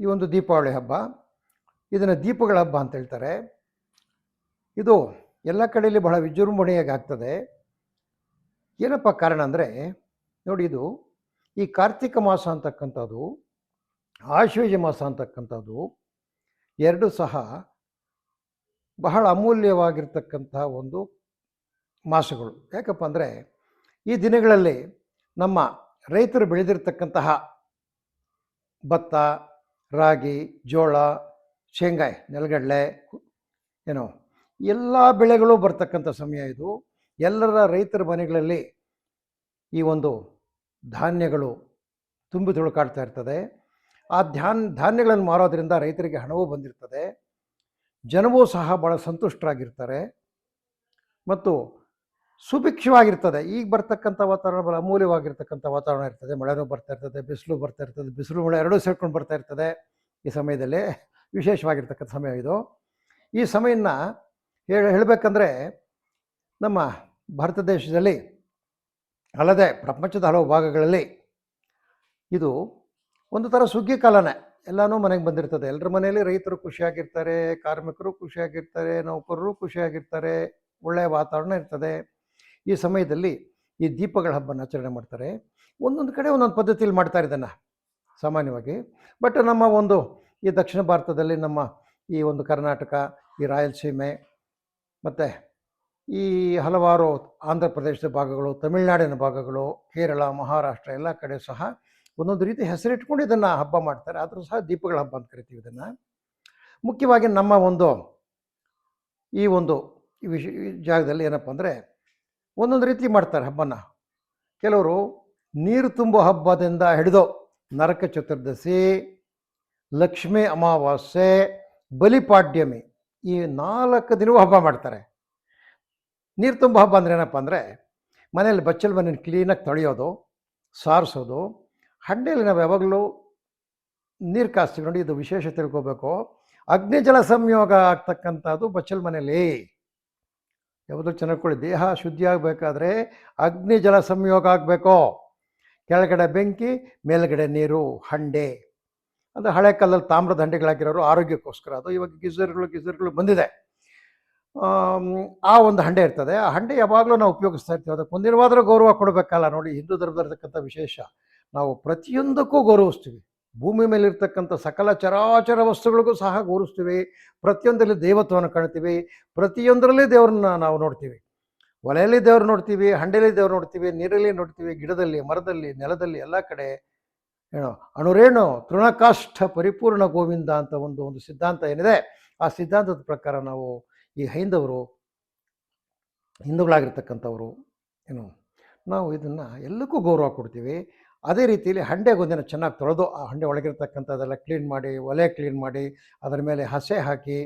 ಈ ಒಂದು ದೀಪಾವಳಿ ಹಬ್ಬ, ಇದನ್ನು ದೀಪಗಳ ಹಬ್ಬ ಅಂತ ಹೇಳ್ತಾರೆ. ಇದು ಎಲ್ಲ ಕಡೆಯಲ್ಲಿ ಬಹಳ ವಿಜೃಂಭಣೆಯಾಗಿ ಆಗ್ತದೆ ಏನಪ್ಪ ಕಾರಣ ಅಂದರೆ, ನೋಡಿ ಇದು, ಈ ಕಾರ್ತಿಕ ಮಾಸ ಅಂತಕ್ಕಂಥದ್ದು, ಆಶ್ವೇಜ ಮಾಸ ಅಂತಕ್ಕಂಥದ್ದು, ಎರಡು ಸಹ ಬಹಳ ಅಮೂಲ್ಯವಾಗಿರ್ತಕ್ಕಂಥ ಒಂದು ಮಾಸಗಳು. ಯಾಕಪ್ಪ ಅಂದರೆ, ಈ ದಿನಗಳಲ್ಲಿ ನಮ್ಮ ರೈತರು ಬೆಳೆದಿರ್ತಕ್ಕಂತಹ ಭತ್ತ ರಾಗಿ, ಜೋಳ, ಶೇಂಗಾಯಿ, ನೆಲಗಡಲೆ ಏನೋ ಎಲ್ಲ ಬೆಳೆಗಳು ಬರ್ತಕ್ಕಂಥ ಸಮಯ ಇದು. ಎಲ್ಲರ ರೈತರ ಮನೆಗಳಲ್ಲಿ ಈ ಒಂದು ಧಾನ್ಯಗಳು ತುಂಬಿ ತುಳುಕಾಡ್ತಾ ಇರ್ತದೆ. ಆ ಧ್ಯಾನ್, ಧಾನ್ಯಗಳನ್ನು ಮಾರೋದ್ರಿಂದ ರೈತರಿಗೆ ಹಣವೂ ಬಂದಿರ್ತದೆ. ಜನವೂ ಸಹ ಭಾಳ ಸಂತುಷ್ಟರಾಗಿರ್ತಾರೆ. ಮತ್ತು ಸುಭಿಕ್ಷವಾಗಿರ್ತದೆ. ಈಗ ಬರ್ತಕ್ಕಂಥ ವಾತಾವರಣ ಬಲ ಅಮೂಲ್ಯವಾಗಿರ್ತಕ್ಕಂಥ ವಾತಾವರಣ ಇರ್ತದೆ. ಮಳೆನೂ ಬರ್ತಾ ಇರ್ತದೆ, ಬಿಸಿಲು ಬರ್ತಾ ಇರ್ತದೆ, ಬಿಸಿಲು ಮಳೆ ಎರಡೂ ಸೇರ್ಕೊಂಡು ಬರ್ತಾ ಇರ್ತದೆ ಈ ಸಮಯದಲ್ಲಿ. ವಿಶೇಷವಾಗಿರ್ತಕ್ಕಂಥ ಸಮಯ ಇದು. ಈ ಸಮಯನ ಹೇಳ, ಹೇಳಬೇಕಂದ್ರೆ ನಮ್ಮ ಭಾರತ ದೇಶದಲ್ಲಿ ಅಲ್ಲದೆ ಪ್ರಪಂಚದ ಹಲವು ಭಾಗಗಳಲ್ಲಿ ಇದು ಒಂದು ಥರ ಸುಗ್ಗಿ ಕಾಲನೇ. ಎಲ್ಲನೂ ಮನೆಗೆ ಬಂದಿರ್ತದೆ. ಎಲ್ಲರ ಮನೆಯಲ್ಲಿ ರೈತರು ಖುಷಿಯಾಗಿರ್ತಾರೆ, ಕಾರ್ಮಿಕರು ಖುಷಿಯಾಗಿರ್ತಾರೆ, ನೌಕರರು ಖುಷಿಯಾಗಿರ್ತಾರೆ, ಒಳ್ಳೆಯ ವಾತಾವರಣ ಇರ್ತದೆ. ಈ ಸಮಯದಲ್ಲಿ ಈ ದೀಪಗಳ ಹಬ್ಬನ ಆಚರಣೆ ಮಾಡ್ತಾರೆ. ಒಂದೊಂದು ಕಡೆ ಒಂದೊಂದು ಪದ್ಧತಿಯಲ್ಲಿ ಮಾಡ್ತಾರೆ ಇದನ್ನು ಸಾಮಾನ್ಯವಾಗಿ. ಬಟ್ ನಮ್ಮ ಒಂದು ಈ ದಕ್ಷಿಣ ಭಾರತದಲ್ಲಿ ನಮ್ಮ ಈ ಒಂದು ಕರ್ನಾಟಕ, ಈ ರಾಯಲಸೀಮೆ ಮತ್ತು ಈ ಹಲವಾರು ಆಂಧ್ರ ಪ್ರದೇಶದ ಭಾಗಗಳು, ತಮಿಳುನಾಡಿನ ಭಾಗಗಳು, ಕೇರಳ, ಮಹಾರಾಷ್ಟ್ರ ಎಲ್ಲ ಕಡೆ ಸಹ ಒಂದೊಂದು ರೀತಿ ಹೆಸರಿಟ್ಕೊಂಡು ಇದನ್ನು ಹಬ್ಬ ಮಾಡ್ತಾರೆ. ಆದರೂ ಸಹ ದೀಪಗಳ ಹಬ್ಬ ಅಂತ ಕರಿತೀವಿ ಇದನ್ನು. ಮುಖ್ಯವಾಗಿ ನಮ್ಮ ಒಂದು ಈ ಒಂದು ವಿಷ ಜಾಗದಲ್ಲಿ ಏನಪ್ಪ ಅಂದರೆ ಒಂದೊಂದು ರೀತಿ ಮಾಡ್ತಾರೆ ಹಬ್ಬನ. ಕೆಲವರು ನೀರು ತುಂಬೋ ಹಬ್ಬದಿಂದ ಹಿಡಿದು ನರಕ ಚತುರ್ದಶಿ, ಲಕ್ಷ್ಮೀ ಅಮಾವಾಸ್ಯೆ ಬಲಿಪಾಡ್ಯಮಿ ಈ ನಾಲ್ಕು ದಿನವೂ ಹಬ್ಬ ಮಾಡ್ತಾರೆ. ನೀರು ತುಂಬ ಹಬ್ಬ ಅಂದ್ರೆ ಏನಪ್ಪ ಅಂದರೆ ಮನೇಲಿ ಬಚ್ಚಲು ಮನೆ ಕ್ಲೀನಾಗಿ ತೊಳೆಯೋದು, ಸಾರಿಸೋದು ಹಂಡೆಯಲ್ಲಿ ನಾವು ಯಾವಾಗಲೂ ನೀರು ಕಾಸ್ತೀವಿ ನೋಡಿ ಇದು ವಿಶೇಷ ತಿಳ್ಕೋಬೇಕು. ಅಗ್ನಿಜಲ ಸಂಯೋಗ ಆಗ್ತಕ್ಕಂಥದ್ದು ಬಚ್ಚಲು ಮನೇಲಿ. ಯಾವುದು ಚೆನ್ನಾಗಿ ದೇಹ ಶುದ್ಧಿ ಆಗಬೇಕಾದ್ರೆ ಅಗ್ನಿ ಜಲ ಸಂಯೋಗ ಆಗಬೇಕು. ಕೆಳಗಡೆ ಬೆಂಕಿ, ಮೇಲ್ಗಡೆ ನೀರು, ಹಂಡೆ. ಅಂದರೆ ಹಳೆ ಕಾಲದಲ್ಲಿ ತಾಮ್ರದ ಹಂಡೆಗಳಾಗಿರೋರು ಆರೋಗ್ಯಕ್ಕೋಸ್ಕರ, ಅದು ಇವಾಗ ಗಿಜರ್ಗಳು ಗಿಜರ್ಗಳು ಬಂದಿದೆ. ಆ ಒಂದು ಹಂಡೆ ಇರ್ತದೆ. ಆ ಹಂಡೆ ಯಾವಾಗಲೂ ನಾವು ಉಪಯೋಗಿಸ್ತಾ ಇರ್ತೀವಿ. ಅದಕ್ಕೆ ಒಂದಿನವಾದರೂ ಗೌರವ ಕೊಡಬೇಕಲ್ಲ ನೋಡಿ, ಹಿಂದೂ ಧರ್ಮದಲ್ಲಿರ್ತಕ್ಕಂಥ ವಿಶೇಷ. ನಾವು ಪ್ರತಿಯೊಂದಕ್ಕೂ ಗೌರವಿಸ್ತೀವಿ. ಭೂಮಿ ಮೇಲಿರ್ತಕ್ಕಂಥ ಸಕಲ ಚರಾಚರ ವಸ್ತುಗಳಿಗೂ ಸಹ ಗೌರಿಸ್ತೀವಿ ಪ್ರತಿಯೊಂದರಲ್ಲಿ ದೇವತ್ವವನ್ನು ಕಾಣ್ತೀವಿ. ಪ್ರತಿಯೊಂದರಲ್ಲಿ ದೇವರನ್ನ ನಾವು ನೋಡ್ತೀವಿ. ಒಲೆಯಲ್ಲಿ ದೇವ್ರು ನೋಡ್ತೀವಿ, ಹಂಡೆಯಲ್ಲಿ ದೇವ್ರು ನೋಡ್ತೀವಿ, ನೀರಲ್ಲಿ ನೋಡ್ತೀವಿ, ಗಿಡದಲ್ಲಿ, ಮರದಲ್ಲಿ, ನೆಲದಲ್ಲಿ, ಎಲ್ಲ ಕಡೆ ಏನೋ ಅಣುರೇಣು, ತೃಣಕಾಷ್ಠ ಪರಿಪೂರ್ಣ ಗೋವಿಂದ ಅಂತ ಒಂದು ಒಂದು ಸಿದ್ಧಾಂತ ಏನಿದೆ, ಆ ಸಿದ್ಧಾಂತದ ಪ್ರಕಾರ ನಾವು ಈ ಹೈಂದವರು, ಹಿಂದೂಗಳಾಗಿರ್ತಕ್ಕಂಥವ್ರು, ಏನು, ನಾವು ಇದನ್ನು ಎಲ್ಲಕ್ಕೂ ಗೌರವ ಕೊಡ್ತೀವಿ. ಅದೇ ರೀತಿಯಲ್ಲಿ ಹಂಡೆ ಒಂದಿನ ಚೆನ್ನಾಗಿ ತೊಳೆದು ಆ ಹಂಡೆ ಒಳಗಿರ್ತಕ್ಕಂಥದ್ದೆಲ್ಲ ಕ್ಲೀನ್ ಮಾಡಿ, ಒಲೆ ಕ್ಲೀನ್ ಮಾಡಿ, ಅದರ ಮೇಲೆ ಹಸೆ ಹಾಕಿ,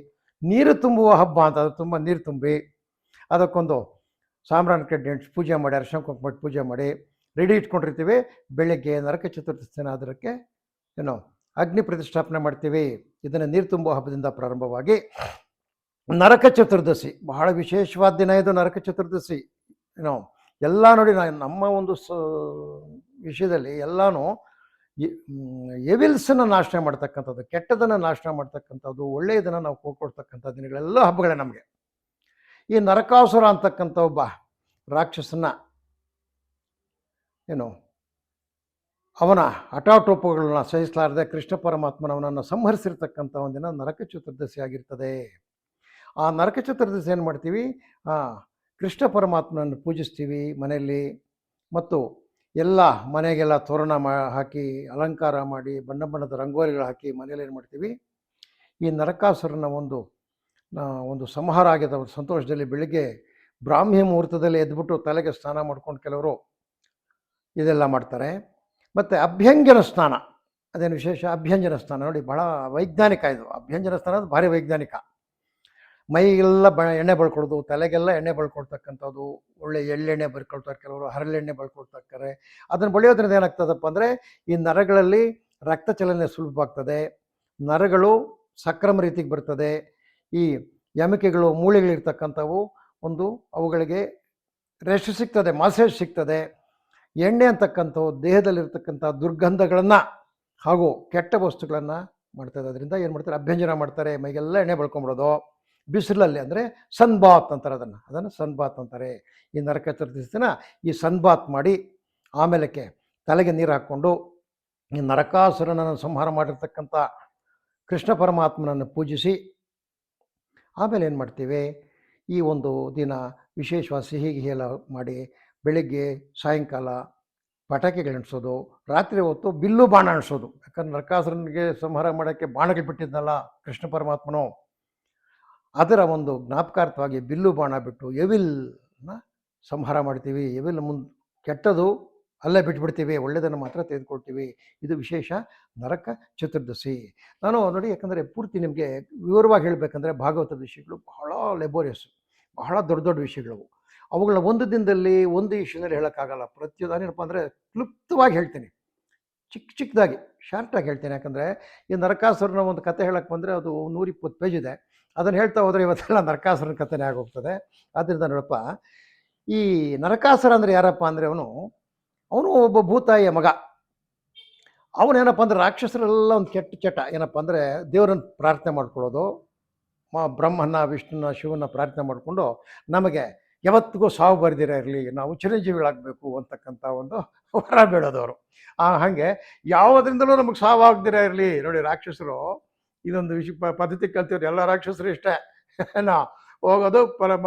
ನೀರು ತುಂಬುವ ಹಬ್ಬ ಅಂತ, ಅದು ತುಂಬ ನೀರು ತುಂಬಿ, ಅದಕ್ಕೊಂದು ಸಾಮ್ರಾನ್ ಕಡ್ಡಿ ಪೂಜೆ ಮಾಡಿ, ಅರ್ಶನ ಕುಂಕುಮ ಪೂಜೆ ಮಾಡಿ ರೆಡಿ ಇಟ್ಕೊಂಡಿರ್ತೀವಿ. ಬೆಳಗ್ಗೆ ನರಕ ಚತುರ್ಥಿ ದಿನ ಅದಕ್ಕೆ ಏನು ಅಗ್ನಿ ಪ್ರತಿಷ್ಠಾಪನೆ ಮಾಡ್ತೀವಿ. ಇದನ್ನು ನೀರು ತುಂಬುವ ಹಬ್ಬದಿಂದ ಪ್ರಾರಂಭವಾಗಿ ನರಕ ಚತುರ್ದಶಿ, ಬಹಳ ವಿಶೇಷವಾದ ದಿನ ಇದು ನರಕ ಚತುರ್ದಶಿ. ಏನೋ, ಎಲ್ಲ ನೋಡಿ ನಮ್ಮ ಒಂದು ಸ ವಿಷಯದಲ್ಲಿ ಎಲ್ಲನೂ ಎವಿಲ್ಸನ್ನು ನಾಶನ ಮಾಡ್ತಕ್ಕಂಥದ್ದು ಕೆಟ್ಟದನ್ನು ನಾಶನ ಮಾಡ್ತಕ್ಕಂಥದ್ದು, ಒಳ್ಳೆಯದನ್ನು ನಾವು ಕೋಕೊಡ್ತಕ್ಕಂಥ ದಿನಗಳೆಲ್ಲ ಹಬ್ಬಗಳೇ ನಮಗೆ. ಈ ನರಕಾಸುರ ಅಂತಕ್ಕಂಥ ಒಬ್ಬ ರಾಕ್ಷಸನ ಏನು, ಅವನ ಹಠಾಟೋಪಗಳನ್ನ ಸಹಿಸಲಾರದೆ ಕೃಷ್ಣ ಪರಮಾತ್ಮನವನನ್ನು ಸಂಹರಿಸಿರ್ತಕ್ಕಂಥ ಒಂದಿನ ನರಕ ಚತುರ್ದಶಿ ಆಗಿರ್ತದೆ. ಆ ನರಕ ಚತುರ್ದಶಿ ಏನು ಮಾಡ್ತೀವಿ? ಕೃಷ್ಣ ಪರಮಾತ್ಮನನ್ನು ಪೂಜಿಸ್ತೀವಿ ಮನೆಯಲ್ಲಿ. ಮತ್ತು ಎಲ್ಲ ಮನೆಗೆಲ್ಲ ತೋರಣ ಮಾ, ಹಾಕಿ ಅಲಂಕಾರ ಮಾಡಿ ಬಣ್ಣ ಬಣ್ಣದ ರಂಗೋಲಿಗಳು ಹಾಕಿ ಮನೇಲಿ ಏನು ಮಾಡ್ತೀವಿ? ಈ ನರಕಾಸುರನ ಒಂದು ಒಂದು ಸಂಹಾರ ಆಗಿದೆ ಒಂದು ಸಂತೋಷದಲ್ಲಿ ಬೆಳಿಗ್ಗೆ ಬ್ರಾಹ್ಮಿ ಮುಹೂರ್ತದಲ್ಲಿ ಎದ್ಬಿಟ್ಟು ತಲೆಗೆ ಸ್ನಾನ ಮಾಡ್ಕೊಂಡು ಕೆಲವರು ಇದೆಲ್ಲ ಮಾಡ್ತಾರೆ. ಮತ್ತು ಅಭ್ಯಂಜನ ಸ್ನಾನ, ಅದೇನು ವಿಶೇಷ? ಅಭ್ಯಂಜನ ಸ್ನಾನ. ನೋಡಿ ಭಾಳ ವೈಜ್ಞಾನಿಕ ಇದು. ಅಭ್ಯಂಜನ ಸ್ನಾನ ಅದು ಭಾರಿ ವೈಜ್ಞಾನಿಕ. ಮೈಗೆಲ್ಲ ಬ, ಎಣ್ಣೆ ಬಳ್ಕೊಡೋದು, ತಲೆಗೆಲ್ಲ ಎಣ್ಣೆ ಬಳ್ಕೊಡ್ತಕ್ಕಂಥದ್ದು, ಒಳ್ಳೆ ಎಳ್ಳೆಣ್ಣೆ ಬರ್ಕೊಳ್ತಾರೆ ಕೆಲವರು, ಹರಳೆಣ್ಣೆ ಬಳ್ಕೊಡ್ತಾರೆ ಅದನ್ನು ಬಳಿಯೋದ್ರಿಂದ ಏನಾಗ್ತದಪ್ಪ ಅಂದರೆ, ಈ ನರಗಳಲ್ಲಿ ರಕ್ತ ಚಲನೆ ಸುಲಭ ಆಗ್ತದೆ, ನರಗಳು ಸಕ್ರಮ ರೀತಿಗೆ ಬರ್ತದೆ, ಈ ಎಮಿಕೆಗಳು ಮೂಳೆಗಳಿರ್ತಕ್ಕಂಥವು ಒಂದು ಅವುಗಳಿಗೆ ರೆಸ್ಟ್ ಸಿಗ್ತದೆ, ಮಸೇಜ್ ಸಿಗ್ತದೆ. ಎಣ್ಣೆ ಅಂತಕ್ಕಂಥವು ದೇಹದಲ್ಲಿರ್ತಕ್ಕಂಥ ದುರ್ಗಂಧಗಳನ್ನು ಹಾಗೂ ಕೆಟ್ಟ ವಸ್ತುಗಳನ್ನು ಮಾಡ್ತದೆ. ಅದರಿಂದ ಏನು ಮಾಡ್ತಾರೆ? ಅಭ್ಯಂಜನ ಮಾಡ್ತಾರೆ, ಮೈಗೆಲ್ಲ ಎಣ್ಣೆ ಬಳ್ಕೊಂಬಿಡೋದು. ಬಿಸಿಲಲ್ಲಿ ಅಂದರೆ ಸನ್ಬಾತ್ ಅಂತಾರೆ ಅದನ್ನು. ಅದನ್ನು ಸನ್ಬಾತ್ ಅಂತಾರೆ. ಈ ನರಕ ಚತುರ್ದಶಿ ದಿನ ಈ ಸನ್ಬಾತ್ ಮಾಡಿ ಆಮೇಲಕ್ಕೆ ತಲೆಗೆ ನೀರು ಹಾಕ್ಕೊಂಡು ಈ ನರಕಾಸುರನನ್ನು ಸಂಹಾರ ಮಾಡಿರ್ತಕ್ಕಂಥ ಕೃಷ್ಣ ಪರಮಾತ್ಮನನ್ನು ಪೂಜಿಸಿ ಆಮೇಲೆ ಏನು ಮಾಡ್ತೀವಿ? ಈ ಒಂದು ದಿನ ವಿಶೇಷವಾಗಿ ಸಿಹಿ ಹೇಳ ಮಾಡಿ ಬೆಳಿಗ್ಗೆ, ಸಾಯಂಕಾಲ ಪಟಾಕಿಗಳು ಅಣಿಸೋದು ರಾತ್ರಿ ಹೊತ್ತು ಬಿಲ್ಲು ಬಾಣ ಅಣಿಸೋದು ಯಾಕಂದ್ರೆ ನರಕಾಸುರನಿಗೆ ಸಂಹಾರ ಮಾಡೋಕ್ಕೆ ಬಾಣಗಳು ಬಿಟ್ಟಿದ್ನಲ್ಲ ಕೃಷ್ಣ ಪರಮಾತ್ಮನು. ಅದರ ಒಂದು ಜ್ಞಾಪಕಾರ್ಥವಾಗಿ ಬಿಲ್ಲು ಬಾಣ ಬಿಟ್ಟು ಎವಿಲ್ನ ಸಂಹಾರ ಮಾಡ್ತೀವಿ. ಎವಿಲ್ ಮುಂದೆ ಕೆಟ್ಟದು ಅಲ್ಲೇ ಬಿಟ್ಬಿಡ್ತೀವಿ. ಒಳ್ಳೆಯದನ್ನು ಮಾತ್ರ ತೆಗೆದುಕೊಳ್ತೀವಿ. ಇದು ವಿಶೇಷ. ನರಕ ಚತುರ್ದಶಿ. ನಾನು ನೋಡಿ ಯಾಕಂದರೆ ಪೂರ್ತಿ ನಿಮಗೆ ವಿವರವಾಗಿ ಹೇಳಬೇಕಂದ್ರೆ ಭಾಗವತ ವಿಷಯಗಳು ಬಹಳ ಲೆಬೋರಿಯಸ್ ಬಹಳ ದೊಡ್ಡ ದೊಡ್ಡ ವಿಷಯಗಳು. ಅವುಗಳ ಒಂದು ದಿನದಲ್ಲಿ ಒಂದು ವಿಷಯದಲ್ಲಿ ಹೇಳೋಕ್ಕಾಗಲ್ಲ. ಪ್ರತಿಯೊಂದು ಏನಪ್ಪ ಅಂದರೆ ಕ್ಲುಪ್ತವಾಗಿ ಹೇಳ್ತೀನಿ. ಚಿಕ್ಕ ಚಿಕ್ಕದಾಗಿ ಶಾರ್ಟಾಗಿ ಹೇಳ್ತೀನಿ. ಯಾಕಂದರೆ ಈ ನರಕಾಸುರನ ಒಂದು ಕತೆ ಹೇಳಕ್ಕೆ ಬಂದರೆ ಅದು ನೂರಿಪ್ಪತ್ತು ಪೇಜ್ ಇದೆ. ಅದನ್ನು ಹೇಳ್ತಾ ಹೋದರೆ ಇವತ್ತೆಲ್ಲ ನರಕಾಸುರನ ಕಥೆನೇ ಆಗೋಗ್ತದೆ. ಆದ್ದರಿಂದ ನೋಡಪ್ಪ, ಈ ನರಕಾಸುರ ಅಂದರೆ ಯಾರಪ್ಪ ಅಂದರೆ ಅವನು ಅವನು ಒಬ್ಬ ಭೂತಾಯಿಯ ಮಗ. ಅವನೇನಪ್ಪ ಅಂದ್ರೆ ರಾಕ್ಷಸರೆಲ್ಲ ಒಂದು ಕೆಟ್ಟ ಚಟ ಏನಪ್ಪ ಅಂದರೆ ದೇವರನ್ನು ಪ್ರಾರ್ಥನೆ ಮಾಡ್ಕೊಳ್ಳೋದು ಬ್ರಹ್ಮನ ವಿಷ್ಣುನ ಶಿವನ ಪ್ರಾರ್ಥನೆ ಮಾಡಿಕೊಂಡು ನಮಗೆ ಯಾವತ್ತಿಗೂ ಸಾವು ಬರೆದಿರ ಇರಲಿ, ನಾವು ಚಿರಂಜೀವಿಗಳಾಗಬೇಕು ಅಂತಕ್ಕಂಥ ಒಂದು ವರ ಬೇಡೋದವರು. ಹಾಗೆ ಯಾವುದರಿಂದಲೂ ನಮಗೆ ಸಾವಾಗದಿರ ಇರಲಿ. ನೋಡಿ ರಾಕ್ಷಸರು ಇದೊಂದು ವಿಷಯ ಪದ್ಧತಿ ಕಲ್ತಿವ್ರು. ಎಲ್ಲ ರಾಕ್ಷಸರು ಇಷ್ಟೇ. ನಾ ಹೋಗೋದು, ಪರಮ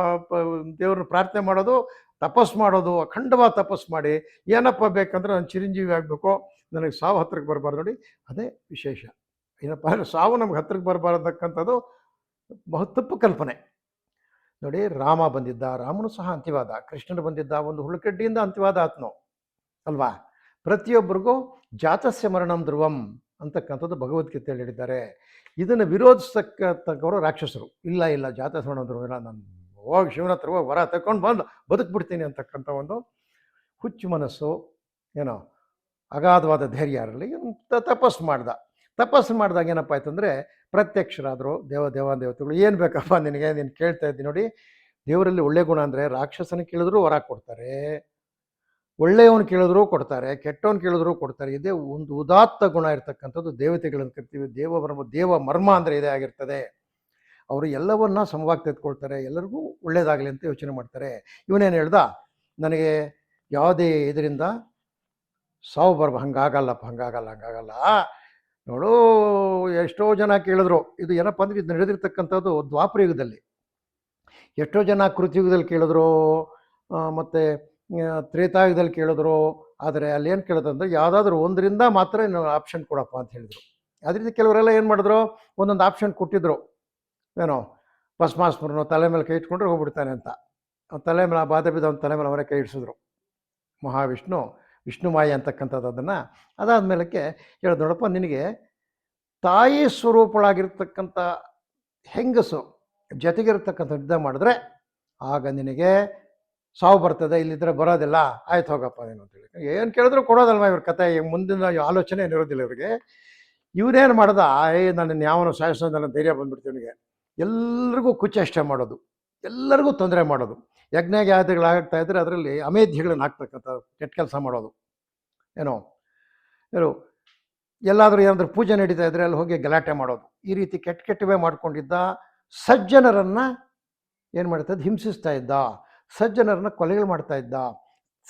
ದೇವ್ರನ್ನ ಪ್ರಾರ್ಥನೆ ಮಾಡೋದು, ತಪಸ್ ಮಾಡೋದು, ಅಖಂಡವಾದ ತಪಸ್ ಮಾಡಿ, ಏನಪ್ಪ ಬೇಕಂದ್ರೆ ನಾನು ಚಿರಂಜೀವಿ ಆಗಬೇಕು, ನನಗೆ ಸಾವು ಹತ್ರಕ್ಕೆ ಬರಬಾರ್ದು ನೋಡಿ. ಅದೇ ವಿಶೇಷ. ಏನಪ್ಪ ಅಂದರೆ ಸಾವು ನಮ್ಗೆ ಹತ್ತಿರಕ್ಕೆ ಬರಬಾರ್ದಕ್ಕಂಥದ್ದು ಬಹು ತಪ್ಪು ಕಲ್ಪನೆ. ನೋಡಿ, ರಾಮ ಬಂದಿದ್ದ, ರಾಮನು ಸಹ ಅಂತ್ಯವಾದ. ಕೃಷ್ಣನು ಬಂದಿದ್ದ, ಒಂದು ಹುಳುಕಡ್ಡಿಯಿಂದ ಅಂತ್ಯವಾದ ಆತ್ನು ಅಲ್ವಾ? ಪ್ರತಿಯೊಬ್ಬರಿಗೂ ಜಾತಸ್ಯ ಮರಣಂ ಧ್ರುವಂ. ಅಂತಕ್ಕಂಥದ್ದು ಭಗವದ್ಗೀತೆಯಲ್ಲಿ ಹೇಳಿದ್ದಾರೆ. ಇದನ್ನು ವಿರೋಧಿಸ್ತಕ್ಕಂಥವರು ರಾಕ್ಷಸರು. ಇಲ್ಲ ಇಲ್ಲ ಜಾತ್ರೆ ಧ್ರುವ ಇಲ್ಲ. ನಾನು ಹೋಗಿ ಶಿವನ ಹತ್ರ ಹೋಗಿ ವರ ತಗೊಂಡು ಬಂದು ಬದುಕ್ಬಿಡ್ತೀನಿ ಅಂತಕ್ಕಂಥ ಒಂದು ಹುಚ್ಚು ಮನಸ್ಸು, ಏನೋ, ಅಗಾಧವಾದ ಧೈರ್ಯ ಇರಲಿ ತಪಸ್ಸು ಮಾಡ್ದ. ತಪಸ್ಸು ಮಾಡಿದಾಗ ಏನಪ್ಪ ಆಯ್ತಂದರೆ, ಪ್ರತ್ಯಕ್ಷರಾದರು, ದೇವ ದೇವತೆಗಳು ಏನು ಬೇಕಪ್ಪ ನಿನಗೆ, ನೀನು ಕೇಳ್ತಾ ಇದ್ದೀನಿ ನೋಡಿ, ದೇವರಲ್ಲಿ ಒಳ್ಳೆ ಗುಣ ಅಂದರೆ ರಾಕ್ಷಸನ ಕೇಳಿದ್ರು ವರ ಕೊಡ್ತಾರೆ. ಒಳ್ಳೆಯವನು ಕೇಳಿದ್ರು ಕೊಡ್ತಾರೆ, ಕೆಟ್ಟವನು ಕೇಳಿದ್ರು ಕೊಡ್ತಾರೆ, ಇದೇ ಒಂದು ಉದಾತ್ತ ಗುಣ ಇರತಕ್ಕಂಥದ್ದು ದೇವತೆಗಳನ್ನು ಕರಿತೀವಿ. ದೇವ ಬ್ರಹ್ಮ, ದೇವ ಮರ್ಮ ಅಂದರೆ ಇದೇ ಆಗಿರ್ತದೆ. ಅವರು ಎಲ್ಲವನ್ನ ಸಮವಾಗಿ ತೆಗೆದುಕೊಳ್ತಾರೆ, ಎಲ್ಲರಿಗೂ ಒಳ್ಳೇದಾಗಲಿ ಅಂತ ಯೋಚನೆ ಮಾಡ್ತಾರೆ. ಇವನೇನು ಹೇಳ್ದ, ನನಗೆ ಯಾವುದೇ ಇದರಿಂದ ಸಾವು ಬರ್ಬ, ಹಂಗಾಗಲ್ಲಪ್ಪ, ಹಂಗಾಗಲ್ಲ ಹಂಗಾಗಲ್ಲ. ನೋಡು, ಎಷ್ಟೋ ಜನ ಕೇಳಿದ್ರು, ಇದು ಏನಪ್ಪ ಅಂದ್ರೆ ಇದು ನಡೆದಿರ್ತಕ್ಕಂಥದ್ದು ದ್ವಾಪರ ಯುಗದಲ್ಲಿ. ಎಷ್ಟೋ ಜನ ಕೃತಿಯುಗದಲ್ಲಿ ಕೇಳಿದ್ರು ಮತ್ತು ತ್ರೇತಾಯುಗದಲ್ಲಿ ಕೇಳಿದ್ರು, ಆದರೆ ಅಲ್ಲಿ ಏನು ಕೇಳಿದ್ರು ಯಾವುದಾದ್ರೂ ಒಂದರಿಂದ ಮಾತ್ರ ಆಪ್ಷನ್ ಕೊಡಪ್ಪ ಅಂತ ಹೇಳಿದರು. ಅದರಿಂದ ಕೆಲವರೆಲ್ಲ ಏನು ಮಾಡಿದ್ರು, ಒಂದೊಂದು ಆಪ್ಷನ್ ಕೊಟ್ಟಿದ್ರು. ಏನೋ ಭಸ್ಮಾಸ್ಮರನು ತಲೆ ಮೇಲೆ ಕೈ ಇಟ್ಕೊಂಡ್ರೆ ಹೋಗ್ಬಿಡ್ತಾನೆ ಅಂತ. ತಲೆ ಮೇಲೆ, ಆ ಬಾಧೆ ಬಿದ್ದ ಅವ್ನ ತಲೆ ಮೇಲೆ ಅವರೇ ಕೈ ಇಡಿಸಿದ್ರು. ಮಹಾವಿಷ್ಣು ವಿಷ್ಣುಮಾಯಿ ಅಂತಕ್ಕಂಥದ್ದು ಅದನ್ನು. ಅದಾದಮೇಲಕ್ಕೆ ಹೇಳಿದ್ ನೋಡಪ್ಪ, ನಿನಗೆ ತಾಯಿ ಸ್ವರೂಪಳಾಗಿರ್ತಕ್ಕಂಥ ಹೆಂಗಸು, ಜೊತೆಗಿರ್ತಕ್ಕಂಥ ಯುದ್ಧ ಮಾಡಿದ್ರೆ, ಆಗ ನಿನಗೆ ಸಾವು ಬರ್ತದೆ, ಇಲ್ಲಿದ್ರೆ ಬರೋದಿಲ್ಲ, ಆಯ್ತು ಹೋಗಪ್ಪ ಏನು ಅಂತೇಳಿ ಏನು ಕೇಳಿದ್ರು ಕೊಡೋದಲ್ವ ಇವ್ರ ಕತೆ ಮುಂದಿನ ಆಲೋಚನೆ ಏನಿರೋದಿಲ್ಲ ಇವ್ರಿಗೆ. ಇವನೇನು ಮಾಡ್ದ, ಏ, ನನ್ನ ಯಾವನು ನನ್ನ ಧೈರ್ಯ ಬಂದ್ಬಿಡ್ತು ಇವನಿಗೆ. ಎಲ್ರಿಗೂ ಕುಚೇಷ್ಟೆ ಮಾಡೋದು ಎಲ್ಲರಿಗೂ ತೊಂದರೆ ಮಾಡೋದು. ಯಜ್ಞ ಆಗ್ತಾ ಇದ್ರೆ ಅದರಲ್ಲಿ ಅಮೇಧ್ಯಗಳನ್ನು ಹಾಕ್ತಕ್ಕಂಥ ಕೆಟ್ಟ ಕೆಲಸ ಮಾಡೋದು. ಏನೋ, ಏನು, ಎಲ್ಲಾದರೂ ಏನಾದರೂ ಪೂಜೆ ನಡೀತಾ ಇದ್ರೆ ಅಲ್ಲಿ ಹೋಗಿ ಗಲಾಟೆ ಮಾಡೋದು. ಈ ರೀತಿ ಕೆಟ್ಟ ಕೆಟ್ಟವೇ ಮಾಡ್ಕೊಂಡಿದ್ದ ಸಜ್ಜನರನ್ನ ಏನು ಮಾಡ್ತಾ ಹಿಂಸಿಸ್ತಾ ಇದ್ದ. ಸಜ್ಜನರನ್ನ ಕೊಲೆಗಳು ಮಾಡ್ತಾ ಇದ್ದ,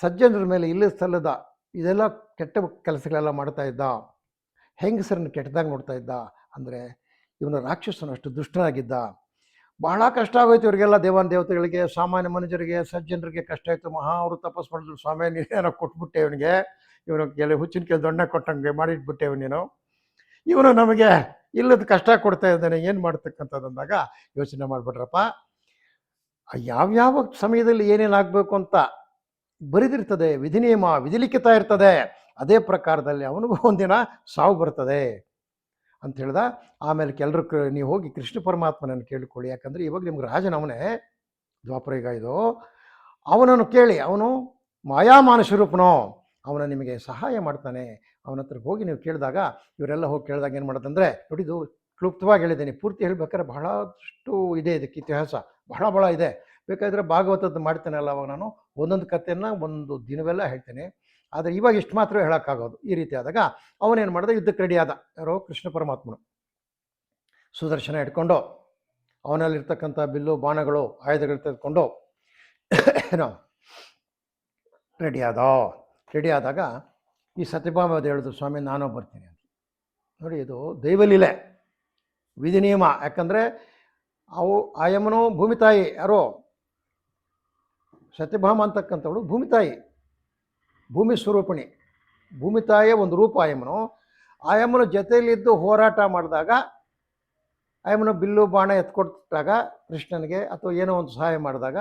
ಸಜ್ಜನರ ಮೇಲೆ ಇಲ್ಲ ಸಲ್ಲದ, ಇದೆಲ್ಲ ಕೆಟ್ಟ ಕೆಲಸಗಳೆಲ್ಲ ಮಾಡ್ತಾ ಇದ್ದ, ಹೆಂಗಸರನ್ನ ಕೆಟ್ಟದಾಗ ನೋಡ್ತಾ ಇದ್ದ ಅಂದರೆ ಇವನು ರಾಕ್ಷಸನು ಅಷ್ಟು ದುಷ್ಟನಾಗಿದ್ದ. ಬಹಳ ಕಷ್ಟ ಆಗೋಯ್ತು ಇವರಿಗೆಲ್ಲ ದೇವಾನ ದೇವತೆಗಳಿಗೆ, ಸಾಮಾನ್ಯ ಮನುಷ್ಯರಿಗೆ ಸಜ್ಜನರಿಗೆ ಕಷ್ಟ ಆಯಿತು. ಮಹಾ ಅವರು ತಪಸ್ ಮಾಡಿದ್ರು. ಸ್ವಾಮಿ ನೀನೇನೋ ಕೊಟ್ಬಿಟ್ಟೆ ಇವನಿಗೆ. ಇವನು ಹುಚ್ಚಿನ ಕೆಲ ದೊಣ್ಣೆ ಕೊಟ್ಟಂಗೆ ಮಾಡಿಟ್ಬಿಟ್ಟೆ ನೀನು. ಇವನು ನಮಗೆ ಇಲ್ಲದ ಕಷ್ಟ ಕೊಡ್ತಾ ಇದ್ದಾನೆ. ಏನು ಮಾಡ್ತಕ್ಕಂಥದ್ದು ಅಂದಾಗ ಯೋಚನೆ ಮಾಡಿಬಿಟ್ರಪ್ಪ. ಯಾವ್ಯಾವ ಸಮಯದಲ್ಲಿ ಏನೇನು ಆಗಬೇಕು ಅಂತ ಬರೆದಿರ್ತದೆ, ವಿಧಿನಿಯಮ, ವಿಧಿಲಿಖಿತ ಇರ್ತದೆ, ಅದೇ ಪ್ರಕಾರದಲ್ಲಿ ಅವನಿಗೂ ಒಂದಿನ ಸಾವು ಬರ್ತದೆ ಅಂತ ಹೇಳ್ದ. ಆಮೇಲೆ ಕೆಲರು ನೀವು ಹೋಗಿ ಕೃಷ್ಣ ಪರಮಾತ್ಮನನ್ನು ಕೇಳಿಕೊಳ್ಳಿ. ಯಾಕಂದರೆ ಇವಾಗ ನಿಮ್ಗೆ ರಾಜನವನೇ ದ್ವಾಪರಯುಗ ಇದು. ಅವನನ್ನು ಕೇಳಿ, ಅವನು ಮಾಯಾಮಾನ ರೂಪನೋ, ಅವನ ನಿಮಗೆ ಸಹಾಯ ಮಾಡ್ತಾನೆ. ಅವನ ಹತ್ರ ಹೋಗಿ ನೀವು ಕೇಳಿದಾಗ, ಇವರೆಲ್ಲ ಹೋಗಿ ಕೇಳಿದಾಗ ಏನು ಮಾಡೋದಂದ್ರೆ ನೋಡಿದು ಕ್ಲುಪ್ತವಾಗಿ ಹೇಳಿದ್ದೀನಿ. ಪೂರ್ತಿ ಹೇಳ್ಬೇಕಾದ್ರೆ ಬಹಳಷ್ಟು ಇದೆ ಇದಕ್ಕೆ ಇತಿಹಾಸ. ಬಹಳ ಬಹಳ ಇದೆ. ಬೇಕಾದರೆ ಭಾಗವತದ್ದು ಮಾಡ್ತೇನಲ್ಲ ಅವಾಗ ನಾನು. ಒಂದೊಂದು ಕಥೆಯನ್ನು ಒಂದು ದಿನವೆಲ್ಲ ಹೇಳ್ತೇನೆ. ಆದರೆ ಇವಾಗ ಇಷ್ಟು ಮಾತ್ರ ಹೇಳೋಕ್ಕಾಗೋದು. ಈ ರೀತಿ ಆದಾಗ ಅವನೇನು ಮಾಡಿದ? ಯುದ್ಧಕ್ಕೆ ರೆಡಿ ಆದ. ಯಾರೋ ಕೃಷ್ಣ ಪರಮಾತ್ಮನು. ಸುದರ್ಶನ ಇಟ್ಕೊಂಡು ಅವನಲ್ಲಿರ್ತಕ್ಕಂಥ ಬಿಲ್ಲು, ಬಾಣಗಳು, ಆಯುಧಗಳು ತೆಗೆದುಕೊಂಡು ಏನೋ ರೆಡಿ ಆದ. ರೆಡಿ ಆದಾಗ ಈ ಸತ್ಯಭಾಮ ಹೇಳಿದ್ರು ಸ್ವಾಮಿ, ನಾನು ಬರ್ತೀನಿ ಅಂತ. ನೋಡಿ, ಇದು ದೈವಲೀಲೆ. ವಿಧಿ ನಿಯಮ ಯಾಕಂದರೆ ಅವು ಆಯಮ್ಮನು ಭೂಮಿ ತಾಯಿ, ಯಾರೋ ಸತ್ಯಭಾಮ ಅಂತಕ್ಕಂಥವಳು ಭೂಮಿ ತಾಯಿ, ಭೂಮಿ ಸ್ವರೂಪಿಣಿ. ಭೂಮಿ ತಾಯಿಯ ಒಂದು ರೂಪ ಆಯಮ್ಮನು. ಆಯಮ್ಮನ ಜೊತೆಯಲ್ಲಿದ್ದು ಹೋರಾಟ ಮಾಡಿದಾಗ, ಆಯಮ್ಮನ ಬಿಲ್ಲು ಬಾಣ ಎತ್ಕೊಟ್ಟಾಗ ಕೃಷ್ಣನಿಗೆ ಅಥವಾ ಏನೋ ಒಂದು ಸಹಾಯ ಮಾಡಿದಾಗ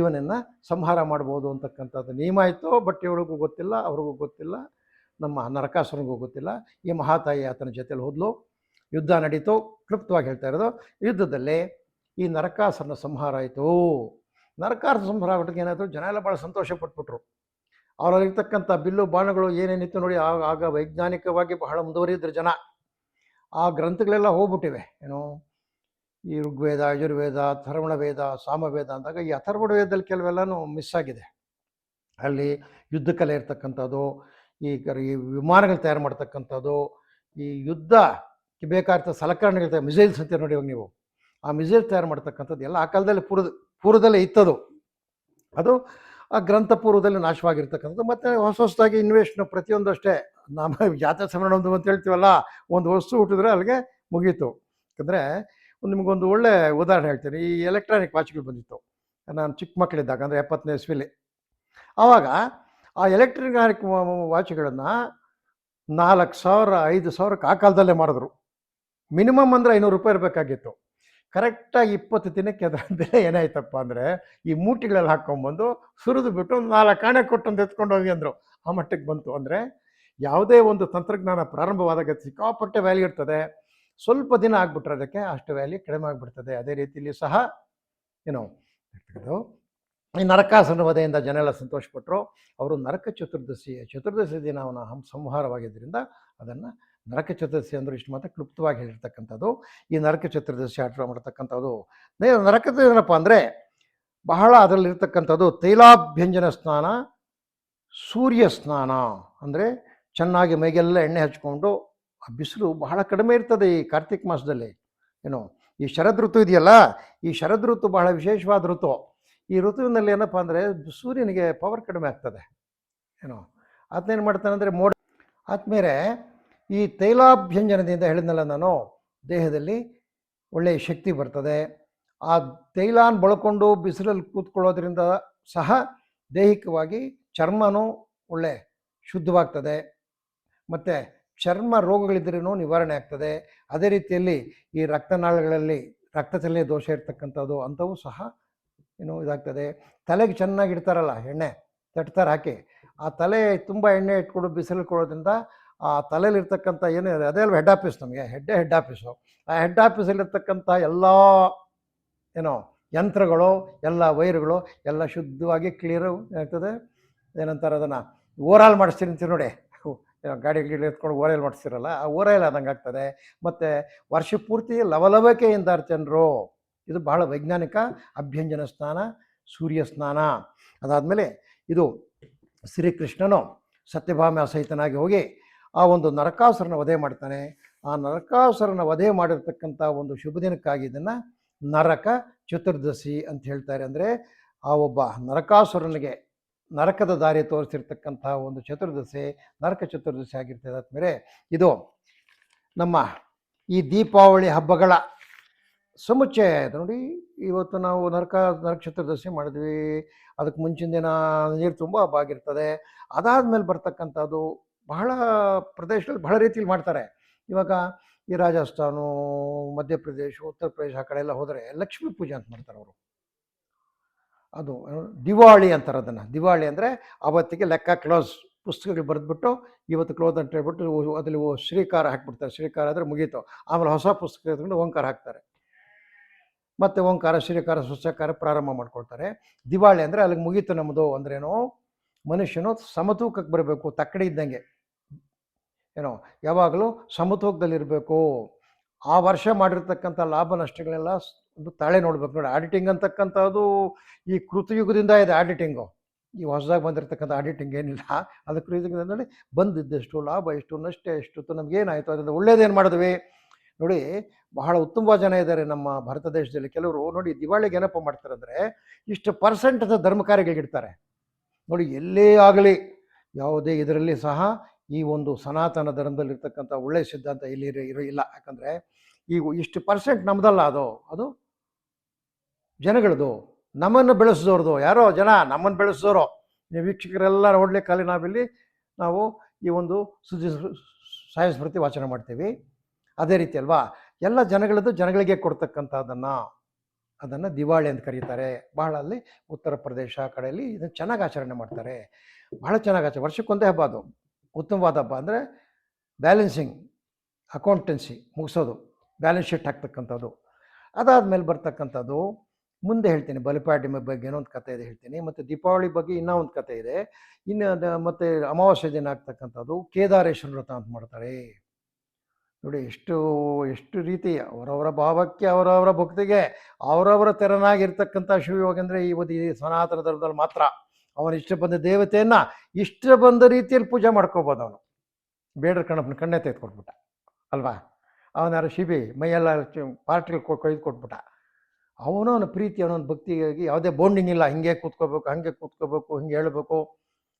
ಇವನನ್ನು ಸಂಹಾರ ಮಾಡ್ಬೋದು ಅಂತಕ್ಕಂಥದ್ದು ನಿಯಮ ಆಯಿತು ಬಟ್ ಇವಳಿಗೂ ಗೊತ್ತಿಲ್ಲ, ಅವ್ರಿಗೂ ಗೊತ್ತಿಲ್ಲ. ನಮ್ಮ ನರಕಾಸುರನಿಗೂ ಗೊತ್ತಿಲ್ಲ. ಈ ಮಹಾತಾಯಿ ಆತನ ಜೊತೆಯಲ್ಲಿ ಹೋದ್ಲು. ಯುದ್ಧ ನಡೀತು. ಕ್ಲುಪ್ತವಾಗಿ ಹೇಳ್ತಾ ಇರೋದು, ಯುದ್ಧದಲ್ಲಿ ಈ ನರಕಾಸನ ಸಂಹಾರ ಆಯಿತು. ನರಕಾಸ ಸಂಹಾರ ಆಗ್ಬಿಟ್ಟಿಗೆ ಏನಾಯಿತು? ಜನ ಎಲ್ಲ ಭಾಳ ಸಂತೋಷ ಪಟ್ಬಿಟ್ರು. ಅವರಲ್ಲಿರ್ತಕ್ಕಂಥ ಬಿಲ್ಲು ಬಾಣಗಳು ಏನೇನಿತ್ತು ನೋಡಿ, ಆಗ ಆಗ ವೈಜ್ಞಾನಿಕವಾಗಿ ಬಹಳ ಮುಂದುವರಿದ್ರು ಜನ. ಆ ಗ್ರಂಥಗಳೆಲ್ಲ ಹೋಗ್ಬಿಟ್ಟಿವೆ. ಏನು? ಈ ಋಗ್ವೇದ, ಯಜುರ್ವೇದ ಅಥರ್ವಣ ವೇದ ಸಾಮವೇದ ಅಂದಾಗ ಈ ಅಥರ್ವಣ ವೇದದಲ್ಲಿ ಕೆಲವೆಲ್ಲನೂ ಮಿಸ್ ಆಗಿದೆ. ಅಲ್ಲಿ ಯುದ್ಧ ಕಲೆ ಇರ್ತಕ್ಕಂಥದ್ದು, ಈ ವಿಮಾನಗಳು ತಯಾರು ಮಾಡ್ತಕ್ಕಂಥದ್ದು, ಈ ಯುದ್ಧಕ್ಕೆ ಬೇಕಾದ ಸಲಕರಣೆಗಳಿರ್ತವೆ ಮಿಸೈಲ್ಸ್ ಅಂತ ನೋಡಿ ಇವಾಗ ನೀವು. ಆ ಮಿಸೈಲ್ ತಯಾರು ಮಾಡ್ತಕ್ಕಂಥದ್ದು ಎಲ್ಲ ಆ ಕಾಲದಲ್ಲಿ ಪೂರ್ವ ಪೂರ್ವದಲ್ಲೇ ಇತ್ತದು. ಅದು ಆ ಗ್ರಂಥ ಪೂರ್ವದಲ್ಲಿ ನಾಶವಾಗಿರ್ತಕ್ಕಂಥದ್ದು. ಮತ್ತು ಹೊಸ ಹೊಸದಾಗಿ ಇನ್ವೆಸ್ಟ್ ಪ್ರತಿಯೊಂದು ಅಷ್ಟೇ. ನಮ್ಮ ಜಾತ್ರೆ ಸಂಭ್ರಮ ಒಂದು ಅಂತ ಹೇಳ್ತೀವಲ್ಲ, ಒಂದು ವಸ್ತು ಹುಟ್ಟಿದ್ರೆ ಅಲ್ಲಿಗೆ ಮುಗೀತು. ಯಾಕಂದರೆ ನಿಮಗೊಂದು ಒಳ್ಳೆ ಉದಾಹರಣೆ ಹೇಳ್ತೀನಿ. ಈ ಎಲೆಕ್ಟ್ರಾನಿಕ್ ವಾಚ್ಗಳು ಬಂದಿತ್ತು. ನಾನು ಚಿಕ್ಕ ಮಕ್ಕಳಿದ್ದಾಗ, ಅಂದರೆ ಎಪ್ಪತ್ತನೇ ಇಸ್ವಿಲಿ ಆವಾಗ ಆ ಎಲೆಕ್ಟ್ರಾನಿಕ್ ವಾಚ್ಗಳನ್ನು ನಾಲ್ಕು ಸಾವಿರ, ಐದು ಸಾವಿರಕ್ಕೆ ಆ ಕಾಲದಲ್ಲೇ ಮಾಡಿದ್ರು ಮಿನಿಮಮ್ ಅಂದರೆ ಐನೂರು ರೂಪಾಯಿ ಇರಬೇಕಾಗಿತ್ತು. ಕರೆಕ್ಟಾಗಿ ಇಪ್ಪತ್ತು ದಿನಕ್ಕೆ ಅದರ ಬೆಲೆ ಏನಾಯ್ತಪ್ಪ ಅಂದರೆ, ಈ ಮೂಟಿಗಳಲ್ಲಿ ಹಾಕ್ಕೊಂಬಂದು ಸುರಿದು ಬಿಟ್ಟು ಒಂದು ನಾಲ್ಕು ಆಣೆ ಕೊಟ್ಟೊಂದು ಎತ್ಕೊಂಡು ಹೋಗಿ ಅಂದರು. ಆ ಮಟ್ಟಕ್ಕೆ ಬಂತು ಅಂದರೆ ಯಾವುದೇ ಒಂದು ತಂತ್ರಜ್ಞಾನ ಪ್ರಾರಂಭವಾದಾಗ ಸಿಕ್ಕಾಪಟ್ಟೆ ವ್ಯಾಲ್ಯೂ ಇರ್ತದೆ. ಸ್ವಲ್ಪ ದಿನ ಆಗ್ಬಿಟ್ರೆ ಅದಕ್ಕೆ ಅಷ್ಟು ವ್ಯಾಲ್ಯೂ ಕಡಿಮೆ ಆಗಿಬಿಡ್ತದೆ. ಅದೇ ರೀತಿಯಲ್ಲಿ ಸಹ ಏನೋ ಇರ್ತಕ್ಕಂಥದ್ದು. ಈ ನರಕಾಸನ ವಧೆಯಿಂದ ಜನ ಎಲ್ಲ ಸಂತೋಷಪಟ್ಟರು ಅವರು ನರಕ ಚತುರ್ದಶಿ ಚತುರ್ದಶಿ ದಿನ ಅವನ ಸಂಹಾರವಾಗಿದ್ದರಿಂದ ಅದನ್ನು ನರಕ ಚತುರ್ದಶಿ ಅಂದ್ರೆ ಇಷ್ಟು ಮಾತ್ರ ಕ್ಲುಪ್ತವಾಗಿ ಹೇಳಿರ್ತಕ್ಕಂಥದ್ದು. ಈ ನರಕ ಚತುರ್ದಶಿ ಆಟ ಮಾಡ್ತಕ್ಕಂಥದ್ದು. ನರಕದ ಏನಪ್ಪ ಅಂದರೆ ಬಹಳ ಅದರಲ್ಲಿರ್ತಕ್ಕಂಥದ್ದು ತೈಲಾಭ್ಯಂಜನ ಸ್ನಾನ, ಸೂರ್ಯ ಸ್ನಾನ ಅಂದರೆ ಚೆನ್ನಾಗಿ ಮೈಗೆಲ್ಲ ಎಣ್ಣೆ ಹಚ್ಕೊಂಡು ಆ ಬಿಸಿಲು ಬಹಳ ಕಡಿಮೆ ಇರ್ತದೆ ಈ ಕಾರ್ತಿಕ್ ಮಾಸದಲ್ಲಿ. ಏನು, ಈ ಶರದ್ ಋತು ಇದೆಯಲ್ಲ, ಈ ಶರದ್ ಋತು ಬಹಳ ವಿಶೇಷವಾದ ಋತು. ಈ ಋತುವಿನಲ್ಲಿ ಏನಪ್ಪ ಅಂದರೆ ಸೂರ್ಯನಿಗೆ ಪವರ್ ಕಡಿಮೆ ಆಗ್ತದೆ. ಏನು, ಅದನ್ನೇನು ಮಾಡ್ತಾನೆ ಅಂದರೆ ಮೋಡ ಆದ್ಮೇಲೆ ಈ ತೈಲಾಭ್ಯಂಜನದಿಂದ ಹೇಳಿದ್ನಲ್ಲ ನಾನು, ದೇಹದಲ್ಲಿ ಒಳ್ಳೆಯ ಶಕ್ತಿ ಬರ್ತದೆ. ಆ ತೈಲಾನ್ ಬಳಕೊಂಡು ಬಿಸಿಲಲ್ಲಿ ಕೂತ್ಕೊಳ್ಳೋದ್ರಿಂದ ಸಹ ದೈಹಿಕವಾಗಿ ಚರ್ಮನೂ ಒಳ್ಳೆ ಶುದ್ಧವಾಗ್ತದೆ. ಮತ್ತು ಚರ್ಮ ರೋಗಗಳಿದ್ರೂ ನಿವಾರಣೆ ಆಗ್ತದೆ. ಅದೇ ರೀತಿಯಲ್ಲಿ ಈ ರಕ್ತನಾಳಗಳಲ್ಲಿ ರಕ್ತದಲ್ಲಿ ದೋಷ ಇರ್ತಕ್ಕಂಥದ್ದು ಅಂಥವು ಸಹ ಏನು ಇದಾಗ್ತದೆ. ತಲೆಗೆ ಚೆನ್ನಾಗಿ ಇಡ್ತಾರಲ್ಲ ಎಣ್ಣೆ, ತಟ್ತಾರೆ ಹಾಕಿ, ಆ ತಲೆ ತುಂಬ ಎಣ್ಣೆ ಇಟ್ಕೊಂಡು ಬಿಸಿಲು ಕೊಡೋದ್ರಿಂದ ಆ ತಲೆಯಲ್ಲಿರ್ತಕ್ಕಂಥ ಏನು ಅದೇ ಅಲ್ವ ಹೆಡ್ ಆಫೀಸ್ ನಮಗೆ? ಹೆಡ್ಡೇ ಹೆಡ್ ಆಫೀಸು ಆ ಹೆಡ್ ಆಫೀಸಲ್ಲಿರ್ತಕ್ಕಂಥ ಎಲ್ಲ ಏನೋ ಯಂತ್ರಗಳು, ಎಲ್ಲ ವೈರ್ಗಳು ಎಲ್ಲ ಶುದ್ಧವಾಗಿ ಕ್ಲಿಯರ್ ಆಗ್ತದೆ. ಏನಂತಾರೆ ಅದನ್ನು ಓರಾಲ್ ಮಾಡಿಸ್ತೀನಿ ಅಂತೀವಿ ನೋಡಿ. ಗಾಡಿ ಗಿಡಿ ಎತ್ಕೊಂಡು ಓರೈಲ್ ಮಾಡಿಸ್ತಿರಲ್ಲ, ಆ ಓರೈಲ್ ಆದಂಗೆ ಆಗ್ತದೆ. ಮತ್ತು ವರ್ಷ ಪೂರ್ತಿ ಲವಲವಿಕೆಯಿಂದ ಜನರು, ಇದು ಬಹಳ ವೈಜ್ಞಾನಿಕ ಅಭ್ಯಂಜನ ಸ್ನಾನ, ಸೂರ್ಯ ಸ್ನಾನ. ಅದಾದಮೇಲೆ ಇದು ಶ್ರೀಕೃಷ್ಣನು ಸತ್ಯಭಾಮ ಸಹಿತನಾಗಿ ಹೋಗಿ ಆ ಒಂದು ನರಕಾಸುರನ ವಧೆ ಮಾಡ್ತಾನೆ. ಆ ನರಕಾಸುರನ ವಧೆ ಮಾಡಿರ್ತಕ್ಕಂಥ ಒಂದು ಶುಭ ದಿನಕ್ಕಾಗಿ ಇದನ್ನು ನರಕ ಚತುರ್ದಶಿ ಅಂತ ಹೇಳ್ತಾರೆ. ಅಂದರೆ ಆ ಒಬ್ಬ ನರಕಾಸುರನಿಗೆ ನರಕದ ದಾರಿ ತೋರಿಸಿರ್ತಕ್ಕಂಥ ಒಂದು ಚತುರ್ದಶಿ, ನರಕ ಚತುರ್ದಶಿ ಆಗಿರ್ತದೆ. ಆದಮೇಲೆ ಇದು ನಮ್ಮ ಈ ದೀಪಾವಳಿ ಹಬ್ಬಗಳ ಸಮುಚ್ಚಯ ನೋಡಿ. ಇವತ್ತು ನಾವು ನರಕ ನರಕ ಚತುರ್ದಶಿ ಮಾಡಿದ್ವಿ. ಅದಕ್ಕೆ ಮುಂಚಿನ ದಿನ ನೀರು ತುಂಬ ಹಬ್ಬ ಆಗಿರ್ತದೆ ಅದಾದ್ಮೇಲೆ ಬರ್ತಕ್ಕಂಥದ್ದು ಬಹಳ ಪ್ರದೇಶದಲ್ಲಿ ಬಹಳ ರೀತಿಯಲ್ಲಿ ಮಾಡ್ತಾರೆ. ಇವಾಗ ಈ ರಾಜಸ್ಥಾನ, ಮಧ್ಯಪ್ರದೇಶ, ಉತ್ತರ ಪ್ರದೇಶ ಆ ಕಡೆ ಎಲ್ಲ ಹೋದರೆ ಲಕ್ಷ್ಮೀ ಪೂಜೆ ಅಂತ ಮಾಡ್ತಾರೆ ಅವರು. ಅದು ದಿವಾಳಿ ಅಂತಾರೆ ಅದನ್ನು. ದಿವಾಳಿ ಅಂದರೆ ಅವತ್ತಿಗೆ ಲೆಕ್ಕ ಕ್ಲೋಸ್ ಪುಸ್ತಕಗಳು ಬರೆದ್ಬಿಟ್ಟು, ಇವತ್ತು ಕ್ಲೋಸ್ ಅಂತ ಹೇಳ್ಬಿಟ್ಟು ಅದರಲ್ಲಿ ಶ್ರೀಕಾರ ಹಾಕ್ಬಿಡ್ತಾರೆ. ಶ್ರೀಕಾರ ಆದರೆ ಮುಗೀತು. ಆಮೇಲೆ ಹೊಸ ಪುಸ್ತಕ ಎತ್ಕೊಂಡು ಓಂಕಾರ ಹಾಕ್ತಾರೆ. ಮತ್ತು ಓಂಕಾರ, ಶ್ರೀಕಾರ, ಸ್ವಚ್ಛಕಾರ ಪ್ರಾರಂಭ ಮಾಡ್ಕೊಳ್ತಾರೆ. ದಿವಾಳಿ ಅಂದರೆ ಅಲ್ಲಿಗೆ ಮುಗೀತು ನಮ್ಮದು ಅಂದ್ರೇನು, ಮನುಷ್ಯನು ಸಮತೂಕಕ್ಕೆ ಬರಬೇಕು, ತಕ್ಕಡಿ ಇದ್ದಂಗೆ. ಏನೋ, ಯಾವಾಗಲೂ ಸಮತೋಗದಲ್ಲಿರಬೇಕು ಆ ವರ್ಷ ಮಾಡಿರ್ತಕ್ಕಂಥ ಲಾಭ ನಷ್ಟಗಳೆಲ್ಲ ಒಂದು ತಾಳೆ ನೋಡ್ಬೇಕು. ನೋಡಿ ಆಡಿಟಿಂಗ್ ಅಂತಕ್ಕಂಥದ್ದು ಈ ಕೃತಯುಗದಿಂದ ಇದೆ ಆಡಿಟಿಂಗು ಈ ಹೊಸದಾಗಿ ಬಂದಿರತಕ್ಕಂಥ ಆಡಿಟಿಂಗ್ ಏನಿಲ್ಲ. ಅದು ಕೃತಯುಗದಿಂದ ನೋಡಿ, ಬಂದಿದ್ದೆಷ್ಟು ಲಾಭ, ಎಷ್ಟು ನಷ್ಟ ಎಷ್ಟು ನಮಗೇನಾಯಿತು ಅದರಿಂದ ಒಳ್ಳೇದೇನು ಮಾಡಿದ್ವಿ? ನೋಡಿ, ಬಹಳ ಉತ್ತಮವಾದ ಜನ ಇದ್ದಾರೆ ನಮ್ಮ ಭಾರತ ದೇಶದಲ್ಲಿ. ಕೆಲವರು ನೋಡಿ, ದಿವಾಳಿಗೆ ಏನಪ್ಪ ಮಾಡ್ತಾರೆ ಇಷ್ಟು ಪರ್ಸೆಂಟ್ ಧರ್ಮ ಕಾರ್ಯಗಳಿಗೆ ಇಡ್ತಾರೆ. ನೋಡಿ, ಎಲ್ಲೇ ಆಗಲಿ, ಯಾವುದೇ ಇದರಲ್ಲಿ ಸಹ ಈ ಒಂದು ಸನಾತನ ಧರ್ಮದಲ್ಲಿರ್ತಕ್ಕಂಥ ಒಳ್ಳೆಯ ಸಿದ್ಧಾಂತ ಇಲ್ಲಿ ಇರೋ ಇಲ್ಲ. ಯಾಕಂದರೆ ಈಗ ಇಷ್ಟು ಪರ್ಸೆಂಟ್ ನಮ್ಮದಲ್ಲ ಅದು. ಅದು ಜನಗಳದು. ನಮ್ಮನ್ನು ಬೆಳೆಸಿದವ್ರದು. ಯಾರೋ ಜನ ನಮ್ಮನ್ನು ಬೆಳೆಸಿದವರು. ನೀವು ವೀಕ್ಷಕರೆಲ್ಲ ನೋಡ್ಲಿಕ್ಕೆ ನಾವಿಲ್ಲಿ ನಾವು ಈ ಒಂದು ಸುದ್ದಿ ಸಾಯ ಸ್ಮೃತಿ ವಾಚನ ಮಾಡ್ತೀವಿ. ಅದೇ ರೀತಿ ಅಲ್ವಾ? ಎಲ್ಲ ಜನಗಳದ್ದು ಜನಗಳಿಗೆ ಕೊಡ್ತಕ್ಕಂಥದ್ದನ್ನು ಅದನ್ನು ದಿವಾಳಿ ಅಂತ ಕರೀತಾರೆ. ಬಹಳ ಅಲ್ಲಿ ಉತ್ತರ ಪ್ರದೇಶ ಕಡೆಯಲ್ಲಿ ಇದನ್ನು ಚೆನ್ನಾಗಿ ಆಚರಣೆ ಮಾಡ್ತಾರೆ. ಬಹಳ ಚೆನ್ನಾಗಿ ಆಚರಣೆ ವರ್ಷಕ್ಕೊಂದೇ ಹಬ್ಬ ಅದು. ಉತ್ತಮವಾದ ಹಬ್ಬ ಅಂದರೆ ಬ್ಯಾಲೆನ್ಸಿಂಗ್ ಅಕೌಂಟೆನ್ಸಿ ಮುಗಿಸೋದು ಬ್ಯಾಲೆನ್ಸ್ ಶೀಟ್ ಹಾಕ್ತಕ್ಕಂಥದ್ದು. ಅದಾದಮೇಲೆ ಬರ್ತಕ್ಕಂಥದ್ದು, ಮುಂದೆ ಹೇಳ್ತೀನಿ, ಬಲಿಪಾಡ್ಯಮಿ ಬಗ್ಗೆ ಏನೋ ಒಂದು ಕತೆ ಇದೆ ಹೇಳ್ತೀನಿ, ಮತ್ತು ದೀಪಾವಳಿ ಬಗ್ಗೆ ಇನ್ನೂ ಒಂದು ಕತೆ ಇದೆ. ಇನ್ನು ಮತ್ತು ಅಮಾವಾಸ್ಯೆ ದಿನ ಆಗ್ತಕ್ಕಂಥದ್ದು, ಕೇದಾರೇಶ್ವರ ವ್ರತ ಅಂತ ಮಾಡ್ತಾರೆ. ನೋಡಿ, ಎಷ್ಟು ಎಷ್ಟು ರೀತಿ ಅವರವರ ಭಾವಕ್ಕೆ, ಅವರವರ ಭಕ್ತಿಗೆ, ಅವರವರ ತೆರನಾಗಿರ್ತಕ್ಕಂಥ ಶಿವಯೋಗಂದ್ರೆ ಈ ಒಂದು ಈ ಸನಾತನ ಧರ್ಮದಲ್ಲಿ ಮಾತ್ರ. ಅವನ ಇಷ್ಟ ಬಂದ ದೇವತೆಯನ್ನ ಇಷ್ಟ ಬಂದ ರೀತಿಯಲ್ಲಿ ಪೂಜೆ ಮಾಡ್ಕೋಬೋದು ಅವನು. ಬೇಡರ ಕಣ್ಣಪ್ಪನ ಕಣ್ಣೆ ತೆಗೆದುಕೊಟ್ಬಿಟ್ಟ. ಅಲ್ವಾ? ಅವನ ಶಿಬಿ, ಮೈಯೆಲ್ಲ ಪಾರ್ಟಿಗೆ ಕೊಯ್ದು ಕೊಟ್ಬಿಟ್ಟ. ಅವನು ಅವನ ಪ್ರೀತಿ, ಅವನ ಭಕ್ತಿಗಾಗಿ ಯಾವುದೇ ಬೋಂಡಿಂಗ್ ಇಲ್ಲ. ಹಿಂಗೆ ಕೂತ್ಕೋಬೇಕು, ಹಾಗೆ ಕೂತ್ಕೋಬೇಕು, ಹಿಂಗೆ ಹೇಳಬೇಕು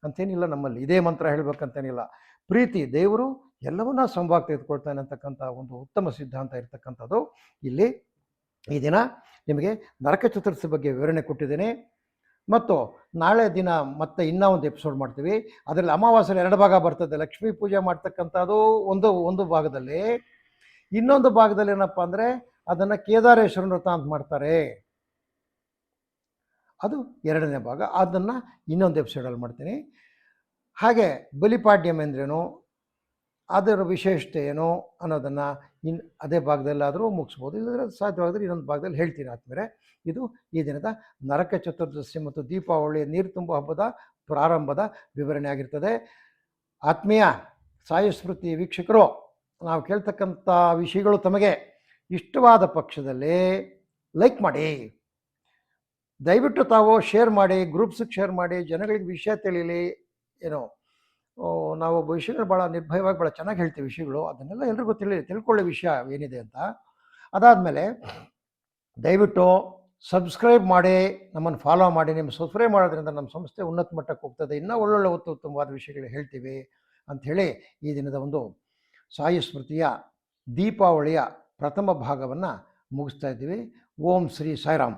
ಅಂತೇನಿಲ್ಲ ನಮ್ಮಲ್ಲಿ. ಇದೇ ಮಂತ್ರ ಹೇಳ್ಬೇಕಂತೇನಿಲ್ಲ ಪ್ರೀತಿ ದೇವರು ಎಲ್ಲವನ್ನ ಸಂಭಾಗ ತೆಗೆದುಕೊಳ್ತಾನೆ ಅಂತಕ್ಕಂಥ ಒಂದು ಉತ್ತಮ ಸಿದ್ಧಾಂತ ಇರತಕ್ಕಂಥದ್ದು. ಇಲ್ಲಿ ಈ ದಿನ ನಿಮಗೆ ನರಕ ಚತುರ್ಥಿ ಬಗ್ಗೆ ವಿವರಣೆ ಕೊಟ್ಟಿದ್ದೇನೆ. ಮತ್ತು ನಾಳೆ ದಿನ ಮತ್ತೆ ಇನ್ನೂ ಒಂದು ಎಪಿಸೋಡ್ ಮಾಡ್ತೀವಿ. ಅದರಲ್ಲಿ ಅಮಾವಾಸ್ಯೆ ಎರಡು ಭಾಗ ಬರ್ತದೆ. ಲಕ್ಷ್ಮೀ ಪೂಜೆ ಮಾಡ್ತಕ್ಕಂಥದ್ದು ಒಂದು ಒಂದು ಭಾಗದಲ್ಲಿ. ಇನ್ನೊಂದು ಭಾಗದಲ್ಲಿ ಏನಪ್ಪ ಅಂದರೆ ಅದನ್ನು ಕೇದಾರೇಶ್ವರ ವ್ರತ ಅಂತ ಮಾಡ್ತಾರೆ. ಅದು ಎರಡನೇ ಭಾಗ. ಅದನ್ನು ಇನ್ನೊಂದು ಎಪಿಸೋಡಲ್ಲಿ ಮಾಡ್ತೀನಿ. ಹಾಗೆ ಬಲಿಪಾಡ್ಯಮ್ ಅಂದ್ರೇನು ಅದರ ವಿಶೇಷತೆ ಏನು ಅನ್ನೋದನ್ನು ಇನ್ ಅದೇ ಭಾಗದಲ್ಲಾದರೂ ಮುಗಿಸ್ಬೋದು. ಇಲ್ಲದ್ರೆ ಸಾಧ್ಯವಾದರೆ ಇನ್ನೊಂದು ಭಾಗದಲ್ಲಿ ಹೇಳ್ತೀನಿ ಆದಮೇಲೆ ಇದು ಈ ದಿನದ ನರಕ ಚತುರ್ದಶಿ ಮತ್ತು ದೀಪಾವಳಿ ನೀರು ತುಂಬ ಹಬ್ಬದ ಪ್ರಾರಂಭದ ವಿವರಣೆ ಆಗಿರ್ತದೆ. ಆತ್ಮೀಯ ಸಾಯುಸ್ಮೃತಿ ವೀಕ್ಷಕರು, ನಾವು ಕೇಳ್ತಕ್ಕಂಥ ವಿಷಯಗಳು ತಮಗೆ ಇಷ್ಟವಾದ ಪಕ್ಷದಲ್ಲಿ ಲೈಕ್ ಮಾಡಿ. ದಯವಿಟ್ಟು ತಾವು ಶೇರ್ ಮಾಡಿ, ಗ್ರೂಪ್ಸಿಗೆ ಶೇರ್ ಮಾಡಿ, ಜನಗಳಿಗೆ ವಿಷಯ ತಿಳಿಯಲಿ ಏನೋ ನಾವು ವಿಷಯಗಳು ಭಾಳ ನಿರ್ಭಯವಾಗಿ ಭಾಳ ಚೆನ್ನಾಗಿ ಹೇಳ್ತೀವಿ ವಿಷಯಗಳು. ಅದನ್ನೆಲ್ಲ ಎಲ್ರಿಗೂ ತಿಳಿ, ತಿಳ್ಕೊಳ್ಳೋ ವಿಷಯ ಏನಿದೆ ಅಂತ. ಅದಾದಮೇಲೆ ದಯವಿಟ್ಟು ಸಬ್ಸ್ಕ್ರೈಬ್ ಮಾಡಿ, ನಮ್ಮನ್ನು ಫಾಲೋ ಮಾಡಿ. ನಿಮ್ಮ ಸಬ್ಸ್ಕ್ರೈಬ್ ಮಾಡೋದ್ರಿಂದ ನಮ್ಮ ಸಂಸ್ಥೆ ಉನ್ನತ ಮಟ್ಟಕ್ಕೆ ಹೋಗ್ತದೆ. ಇನ್ನೂ ಒಳ್ಳೊಳ್ಳೆ ಉತ್ತ ಉತ್ತಮವಾದ ವಿಷಯಗಳು ಹೇಳ್ತೀವಿ ಅಂಥೇಳಿ ಈ ದಿನದ ಒಂದು ಸಾಯಿ ಸ್ಮೃತಿಯ ದೀಪಾವಳಿಯ ಪ್ರಥಮ ಭಾಗವನ್ನು ಮುಗಿಸ್ತಾ ಇದ್ದೀವಿ. ಓಂ ಶ್ರೀ ಸಾಯಿರಾಮ್.